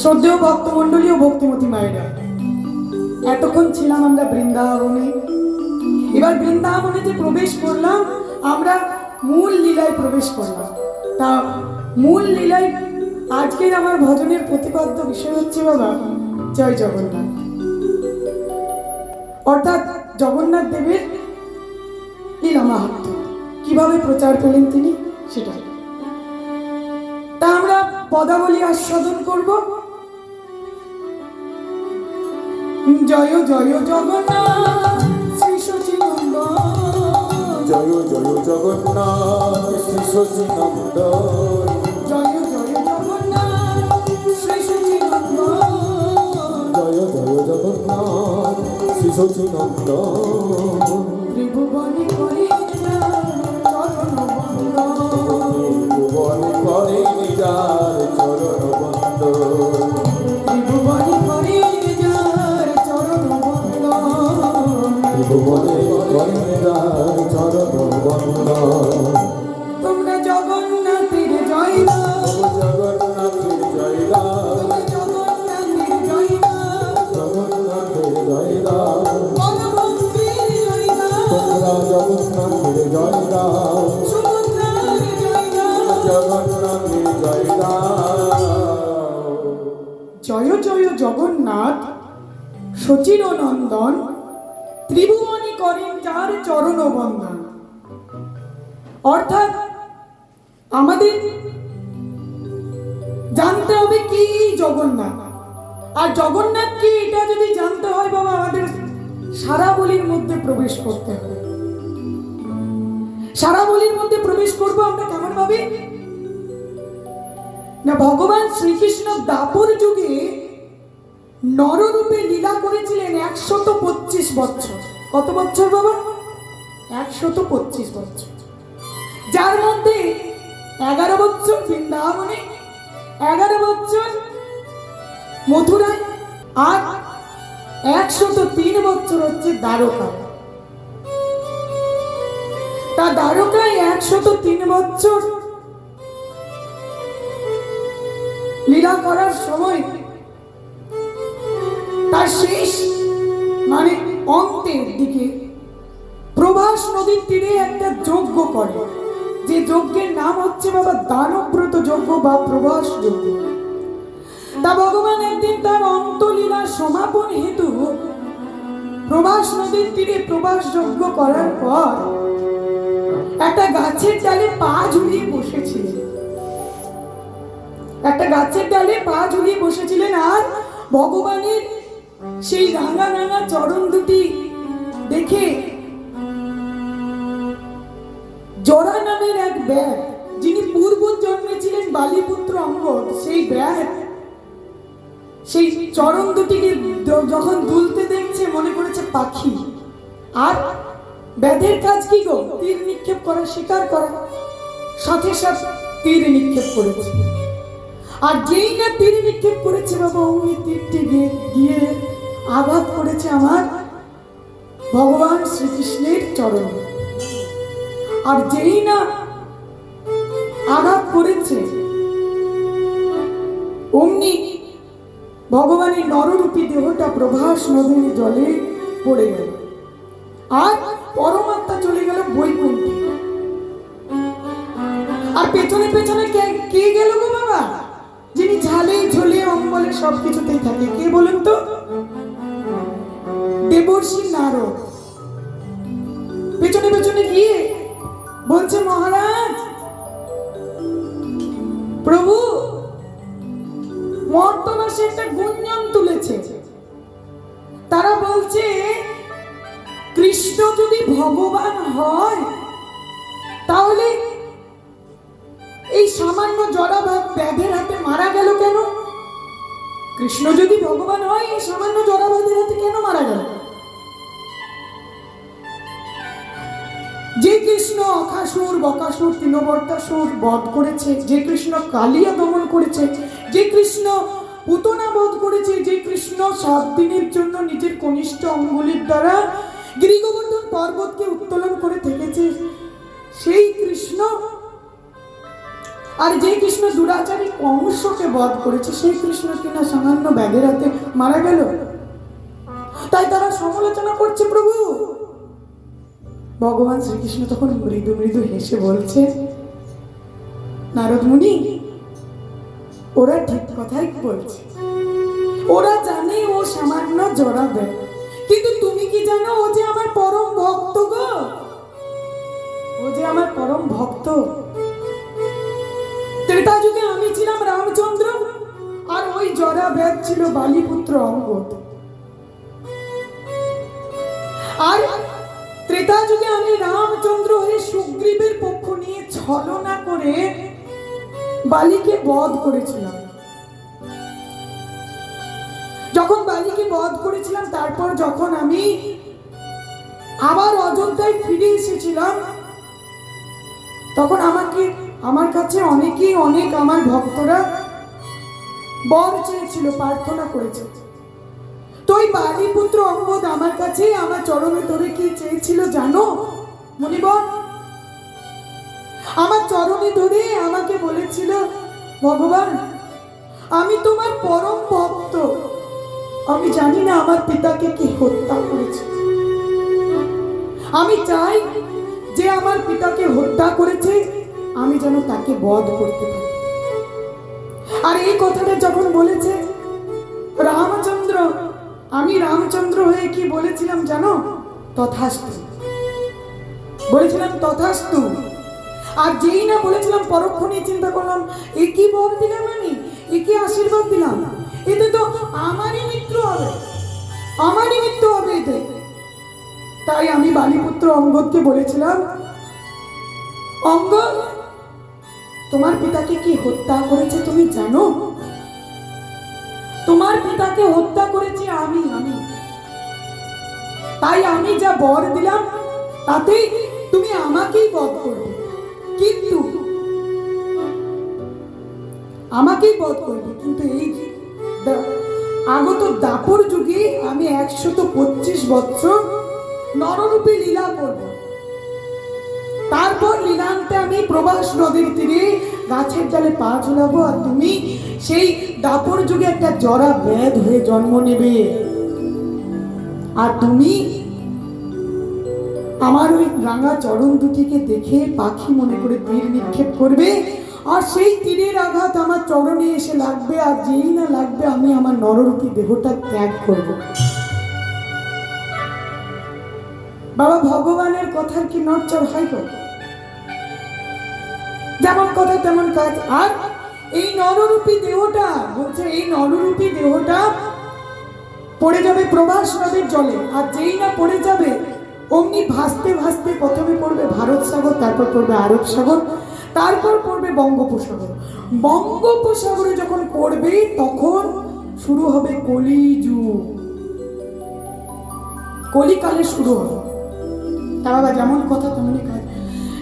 শ্রদ্ধেয় ভক্তমণ্ডলী ও ভক্তিমতী মায়েরা, এতক্ষণ ছিলাম আমরা বৃন্দাবনে। এবার বৃন্দাবনেতে প্রবেশ করলাম, আমরা মূল লীলায় প্রবেশ করলাম। তা মূল লীলায় আজকের আমার ভজনের প্রতিপাদ্য বিষয় হচ্ছে বাবা, জয় জগন্নাথ। অর্থাৎ জগন্নাথ দেবের লীলা মাহাত্ম কীভাবে প্রচার পেলেন তিনি? সেটা তা আমরা পদাবলী আস্বাদন করব। জয় জয় জগন্নাথ শ্রী সচিনন্দন জয় জয় জগন্নাথ শ্রী শচীনন্দন জয় জয় জগন্নাথ শ্রী সচিনন্দন জয় জয় জগন্নাথ শ্রী শচীনন্দন ত্রিভুবনে করে চরণ বন্দন সচির নন্দন ত্রিভুবনী করেন যার চরণ বন্দন অর্থাৎ আমাদের জানতে হবে কি জগন্নাথ। আর জগন্নাথ কি এটা যদি জানতে হয় বাবা, আমাদের সারা বলির মধ্যে প্রবেশ করতে হবে। সারা বলির মধ্যে প্রবেশ করব আমরা কেমন ভাবে না, ভগবান শ্রীকৃষ্ণ দাপর যুগে নররূপে লীলা করেছিলেন একশত পঁচিশ বছর। কত বছর বাবা? একশত পঁচিশ বছর। যার মধ্যে এগারো বছর বৃন্দাবনে, এগারো বছর মথুরায়, আর একশত তিন বছর হচ্ছে দ্বারকা তা দ্বারকায় একশত তিন বছর লীলা করার সময় তার শেষ মানে অন্তের দিকে, প্রভাস নদীর তীরে একটা যজ্ঞ করে। যে যজ্ঞের নাম হচ্ছে বাবা দানব্রত যজ্ঞ বা প্রভাস যজ্ঞ। তা ভগবান একদিন তার অন্তলীলা সমাপন হেতু প্রভাস নদীর তীরে প্রভাস যজ্ঞ করার পর একটা গাছের ডালে পা ঝুলিয়ে বসেছিলেন। একটা গাছের ডালে পা ঝুলিয়ে বসেছিলেন আর ভগবানের সেই রাঙা রাঙা চরণ দুটি দেখে জরা নামের এক ব্যাগ যিনি পূর্ব জন্মে ছিলেন বালিপুত্র অঙ্গদ, সেই ব্যাগ সেই চরণ দুটিকে যখন দুলতে দেখছে, মনে করেছে পাখি। আর ব্যাধের কাজ কি গো? তীর নিক্ষেপ করা, শিকার করা, সাথে সাথে তীর নিক্ষেপ করেছে। আর যেই না তীর নিক্ষেপ করেছে বাবা, ওই তীরটি গিয়ে গিয়ে আঘাত করেছে আমার ভগবান শ্রীকৃষ্ণের চরণ। আর যেই না আঘাত করেছে, অমনি ভগবানের নররূপী দেহটা প্রভাস নদীর জলে পড়ে গেল। আর পরমাত্মা চলে গেল বৈকুণ্ঠে। আর পেছনে পেছনে কে কে গেল গো বাবা? যিনি ঝালে, ঝোলে, অম্বলে সব কিছুতেই থাকে, কে বলুন তো? দেবর্ষি নারদ। পেছনে পেছনে গিয়ে বলছে, মহারাজ, প্রভু মর্তবাসে একটা গুঞ্জন তুলেছে। তারা বলছে, কৃষ্ণ যদি ভগবান হয়, তাহলে এই সামান্য জড়াভাব ব্যাধের হাতে মারা গেল কেন? কৃষ্ণ যদি ভগবান হয়, এই সামান্য জড়াবাদের হাতে কেন মারা গেল? যে কৃষ্ণ অখাসুর, বকাসুর তৃণবর্তাসুর বধ করেছে, যে কৃষ্ণ কালিয়া দমন করেছে, যে কৃষ্ণ পুতনা বধ করেছে, যে কৃষ্ণ সাত দিনের জন্য নিজের কনিষ্ঠ অঙ্গুলির দ্বারা গিরিগোবর্ধন পর্বতকে উত্তোলন করে থেকেছে। সেই কৃষ্ণ আর যে কৃষ্ণ দুরাচারী কংসকে বধ করেছে, সেই কৃষ্ণ কিনা সামান্য ব্যাগের হাতে মারা গেল? তাই তারা সমালোচনা করছে প্রভু। ভগবান শ্রীকৃষ্ণ তখন মৃদু মৃদু হেসে বলছে নারদ মুনি ওরা ঠিক কথাই বলছে। ওরা জানে ও সামান্য জড়াবে কিন্তু তুমি কি জানো ও যে আমার পরম ভক্ত গো? ও যে আমার পরম ভক্ত। ত্রেতা যুগে আমি ছিলাম রামচন্দ্র, আর ওই জরা ব্যাগ ছিল বালিপুত্র অঙ্গদ। আর ত্রেতা যুগে আমি রামচন্দ্র হয়ে সুগ্রীবের পক্ষ নিয়ে ছলনা করে বালিকে বধ করেছিলাম। যখন বালিকে বধ করেছিলাম, তারপর যখন আমি আবার অযোধ্যায় ফিরে এসেছিলাম, তখন আমাকে, আমার কাছে অনেকেই, অনেক আমার ভক্তরা বর চেয়েছিল, প্রার্থনা করেছে। ওই বালিপুত্র অঙ্গদ আমার কাছে আমার চরণে ধরে কি চেয়েছিল জানো মনিবর আমার চরণে ধরে আমাকে বলেছিল, ভগবান, আমি তোমার পরম ভক্ত। আমি জানি না আমার পিতাকে কি হত্যা করেছে। আমি চাই যে আমার পিতাকে হত্যা করেছে, আমি যেন তাকে বধ করতে পারি। আর এই কথাটা যখন বলেছে, রামচন্দ্র আমি রামচন্দ্র হয়ে কি বলেছিলাম জানো? তথাস্তু। বলেছিলাম তথাস্তু। আর যেই না বলেছিলাম পরক্ষণে চিন্তা করলাম, এ কি বর দিলাম আমি? এ কি আশীর্বাদ দিলাম? এতে তো আমারই মৃত্যু হবে। আমারই মৃত্যু হবে এতে। তাই আমি বালিপুত্র অঙ্গদকে বলেছিলাম, অঙ্গদ, তোমার পিতাকে কি হত্যা করেছে তুমি জানো? তোমার পিতাকে হত্যা করেছি আমি আমি। তাই আমি যা বর দিলাম, তাতেই তুমি আমাকেই বধ করবে। কিন্তু, আমাকেই বধ করবে। কিন্তু এই আগত দাপর যুগে আমি একশত পঁচিশ বছর নররূপে লীলা করব। তারপর লীলান্তে আমি প্রবাস নদীর তীরে গাছের ডালে পা ঝুলাবো আর তুমি সেই দাপর যুগে একটা জরা ব্যাধ হয়ে জন্ম নেবে। আর তুমি আমার ওই রাঙা চরণ দুটিকে দেখে পাখি মনে করে তীর নিক্ষেপ করবে, আর সেই তীরের আঘাত আমার চরণে এসে লাগবে, আর যেই না লাগবে আমি আমার নররূপী দেহটা ত্যাগ করব। বাবা ভগবানের কথার কি নড়চড় হয় গো? যেমন কথা তেমন কাজ। আর এই নররূপী দেহটা, বলছে এই নররূপী দেহটা পড়ে যাবে প্রবাস নদীর জলে। আর যেই না পড়ে যাবে, অমনি ভাসতে ভাসতে প্রথমে পড়বে ভারত সাগর, তারপর পড়বে আরব সাগর, তারপর পড়বে বঙ্গোপসাগর। বঙ্গোপসাগরে যখন পড়বে, তখন শুরু হবে কলিযুগ। কলিকালে শুরু হবে। বাবা যেমন কথা তেমনই কাজ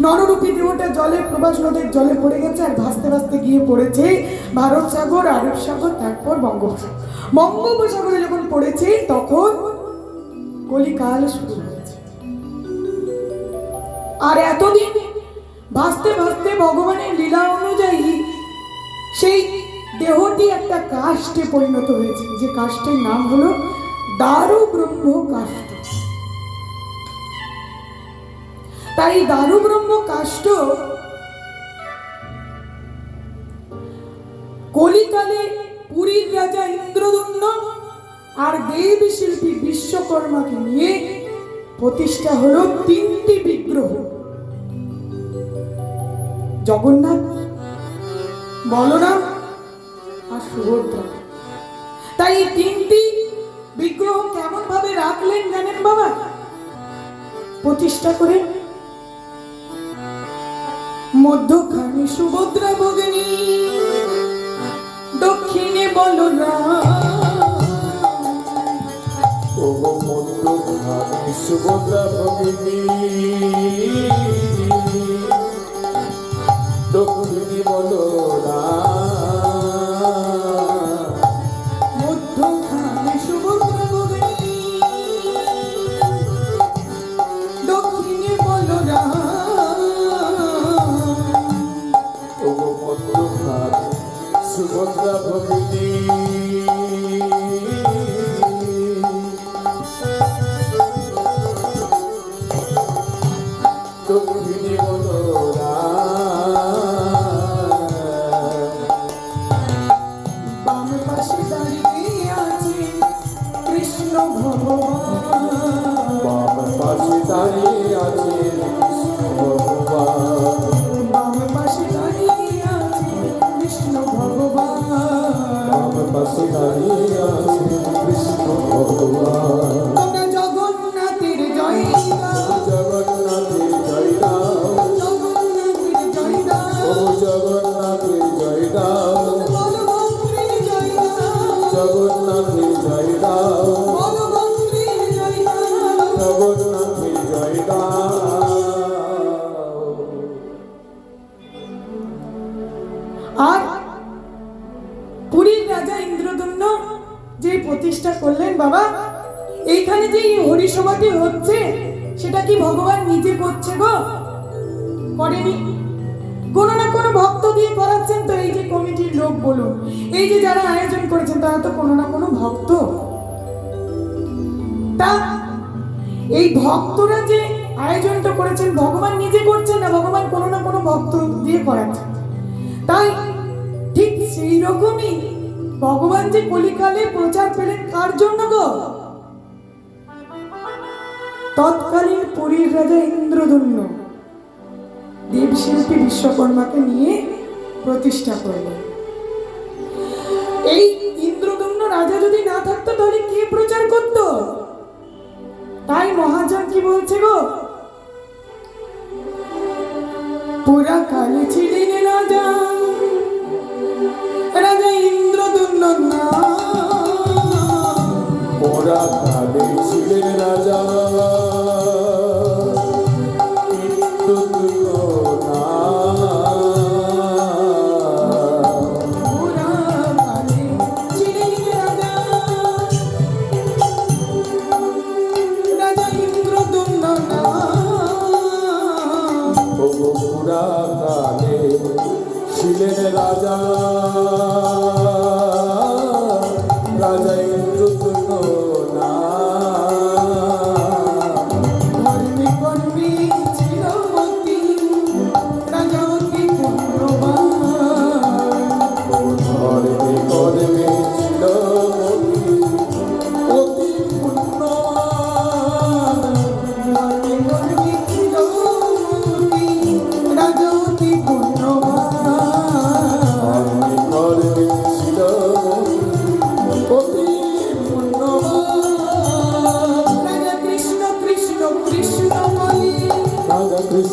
নররূপী দেহটা জলে, প্রবাস নদীর জলে পড়ে গেছে আর ভাসতে ভাসতে গিয়ে পড়েছে ভারত সাগর, আরব সাগর, তারপর বঙ্গোপসাগর। বঙ্গোপসাগরে যখন পড়েছে, তখন কলিকাল শুরু হয়েছে। আর এতদিন ভাসতে ভাসতে ভগবানের লীলা অনুযায়ী সেই দেহটি একটা কাষ্টে পরিণত হয়েছে। যে কাষ্ঠের নাম হলো দারু ব্রহ্ম কাষ্ঠ। তাই দারু ব্রহ্ম কাষ্ঠ কলিকালে পুরীর রাজা ইন্দ্রদুম্ন আর দেবী শিল্পী বিশ্বকর্মাকে নিয়ে প্রতিষ্ঠা হলো তিনটি বিগ্রহ। জগন্নাথ, বলরাম আর সুভদ্রা। তাই এই তিনটি বিগ্রহ কেমন ভাবে রাখলেন জানেন বাবা? প্রতিষ্ঠা করে মধ্যখানে সুভদ্রা ভগিনী দক্ষিণে বলরাম। মধ্যখানে সুভদ্রা ভগিনী। দক্ষিণী রাজা ইন্দ্রদন্য যে প্রতিষ্ঠা করলেন, বাবা, এইখানে যে হরিসভাটি হচ্ছে, সেটা কি ভগবান নিজে করছে গো? করেনি। কোনো না কোনো ভক্ত দিয়ে করাচ্ছেন তো এই যে কমিটির লোক বলুন। এই যে যারা আয়োজন করেছেন, তারা তো কোনো না কোনো ভক্ত। তা এই ভক্তরা যে আয়োজনটা করেছেন, ভগবান নিজে করছেন না ভগবান কোনো না কোনো ভক্ত দিয়ে করাচ্ছেন? তাই ঠিক সেই রকমই ভগবান যে কলিকালে প্রচার পেলেন কার জন্য গো? তৎকালীন পুরীর রাজা ইন্দ্রদন্য দেবশিল্পী বিশ্বকর্মাকে নিয়ে প্রতিষ্ঠা করলেন। এই ইন্দ্রদন্য রাজা যদি না থাকতো, তাহলে কে প্রচার করত? তাই মহাজন কি বলছে গো? পুরা কালে ছিলেন রাজা। রাজা Krishna.